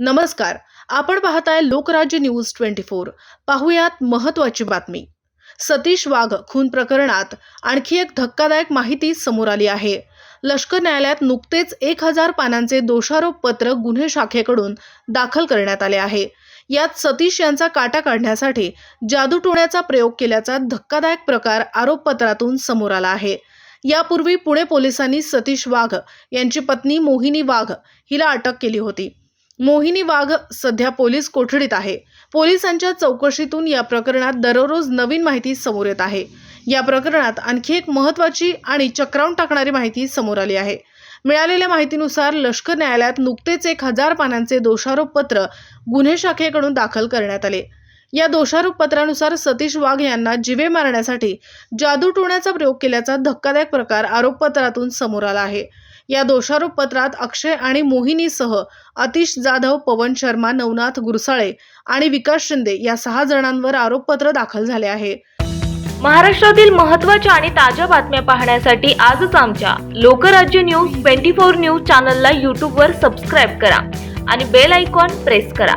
नमस्कार. आपण पाहताय लोकराज्य न्यूज ट्वेंटी फोर. पाहुयात महत्वाची बातमी. सतीश वाघ खून प्रकरणात आणखी एक धक्कादायक माहिती समोर आली आहे. लष्कर न्यायालयात नुकतेच एक हजार पानांचे दोषारोप पत्र गुन्हे शाखेकडून दाखल करण्यात आले आहे. यात सतीश यांचा काटा काढण्यासाठी जादूटोण्याचा प्रयोग केल्याचा धक्कादायक प्रकार आरोपपत्रातून समोर आला आहे. यापूर्वी पुणे पोलिसांनी सतीश वाघ यांची पत्नी मोहिनी वाघ हिला अटक केली होती. मोहिनी वाघ सध्या पोलीस कोठडीत आहे. पोलिसांच्या चौकशीतून या प्रकरणात दररोज नवीन माहिती समोर येत आहे. या प्रकरणात आणखी एक महत्त्वाची आणि चक्रावून टाकणारी माहिती समोर आली आहे. मिळालेल्या माहितीनुसार लष्कर न्यायालयात नुकतेच एक हजार पानांचे दोषारोप पत्र गुन्हे शाखेकडून दाखल करण्यात आले. या दोषारोप पत्रानुसार सतीश वाघ यांना जिवे मारण्यासाठी जादू टोण्याचा प्रयोग केल्याचा धक्कादायक प्रकार आरोपपत्रातून समोर आला आहे. या दोषारोप पत्रात अक्षय आणि मोहिनीसह अतिश जाधव पवन शर्मा नवनाथ गुरसाळे आणि विकास शिंदे या सहा जणांवर आरोपपत्र दाखल झाले आहे. महाराष्ट्रातील महत्त्वाच्या आणि ताज्या बातम्या पाहण्यासाठी आजच आमच्या Lokrajya news twenty four news चॅनलला यूट्यूबवर सबस्क्राईब करा आणि बेल आयकॉन प्रेस करा.